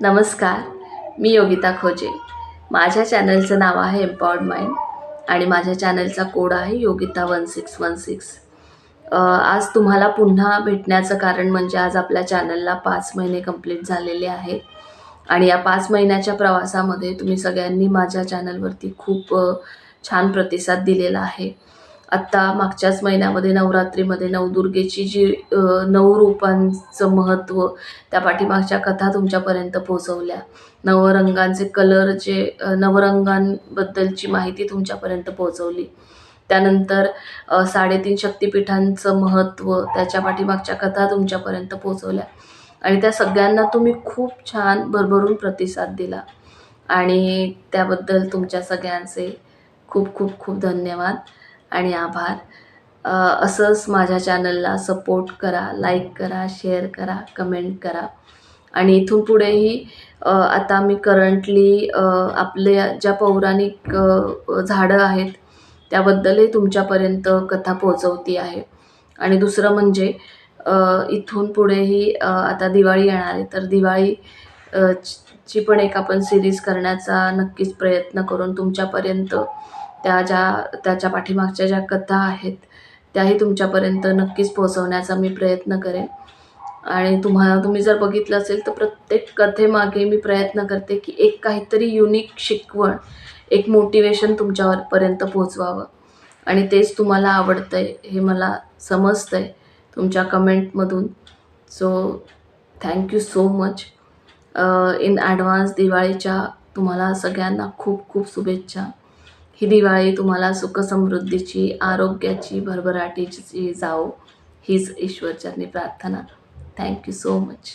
नमस्कार मी योगिता खोजे. माझ्या चॅनलचं नाव आहे एम्पॉवर्ड माइंड आणि माझ्या चॅनलचा कोड आहे Yogita one six one six आज तुम्हाला पुन्हा भेटण्याचं कारण म्हणजे आज आपल्या चॅनलला पाच महिने कंप्लीट झालेले आहेत आणि या पाच महिन्याच्या प्रवासामध्ये तुम्ही सगळ्यांनी माझ्या चॅनलवरती खूप छान प्रतिसाद दिलेला आहे. आत्ता मागच्याच महिन्यामध्ये नवरात्रीमध्ये नवदुर्गेची जी नऊ रूपांचं महत्त्व त्या पाठीमागच्या कथा तुमच्यापर्यंत पोहोचवल्या. नवरंगांचे कलर जे नवरंगांबद्दलची माहिती तुमच्यापर्यंत पोहोचवली. त्यानंतर साडेतीन शक्तिपीठांचं महत्त्व त्याच्या पाठीमागच्या कथा तुमच्यापर्यंत पोहोचवल्या. आणि त्या सगळ्यांना तुम्ही खूप छान भरभरून प्रतिसाद दिला. आणि त्याबद्दल तुमच्या सगळ्यांचे खूप खूप खूप धन्यवाद. आणि आभार. असंच माझ्या चॅनलला सपोर्ट करा लाईक करा शेअर करा कमेंट करा. आणि इथून पुढेही आता मी करंटली आपल्या ज्या पौराणिक झाडं आहेत त्याबद्दलही तुमच्यापर्यंत कथा पोहोचवती आहे. आणि दुसरं म्हणजे इथून पुढेही आता दिवाळी येणार आहे तर दिवाळी ची पण एक आपण सिरीज करण्याचा नक्कीच प्रयत्न करून तुमच्यापर्यंत त्या ज्या त्याच्या पाठीमागच्या ज्या कथा आहेत त्याही तुमच्यापर्यंत नक्कीच पोहोचवण्याचा मी प्रयत्न करेन. आणि तुम्हाला तुम्ही जर बघितलं असेल तर प्रत्येक कथेमागे मी प्रयत्न करते की एक काहीतरी युनिक शिकवण एक मोटिवेशन तुमच्यापर्यंत पोहोचवावं. आणि तेच तुम्हाला आवडतं आहे हे मला समजतं आहे तुमच्या कमेंटमधून so thank you so much in advance दिवाळीच्या तुम्हाला सगळ्यांना खूप खूप शुभेच्छा. ही दिवाळी तुम्हाला सुखसमृद्धीची आरोग्याची भरभराटीची जाओ हीच ईश्वरचरणी प्रार्थना. Thank you so much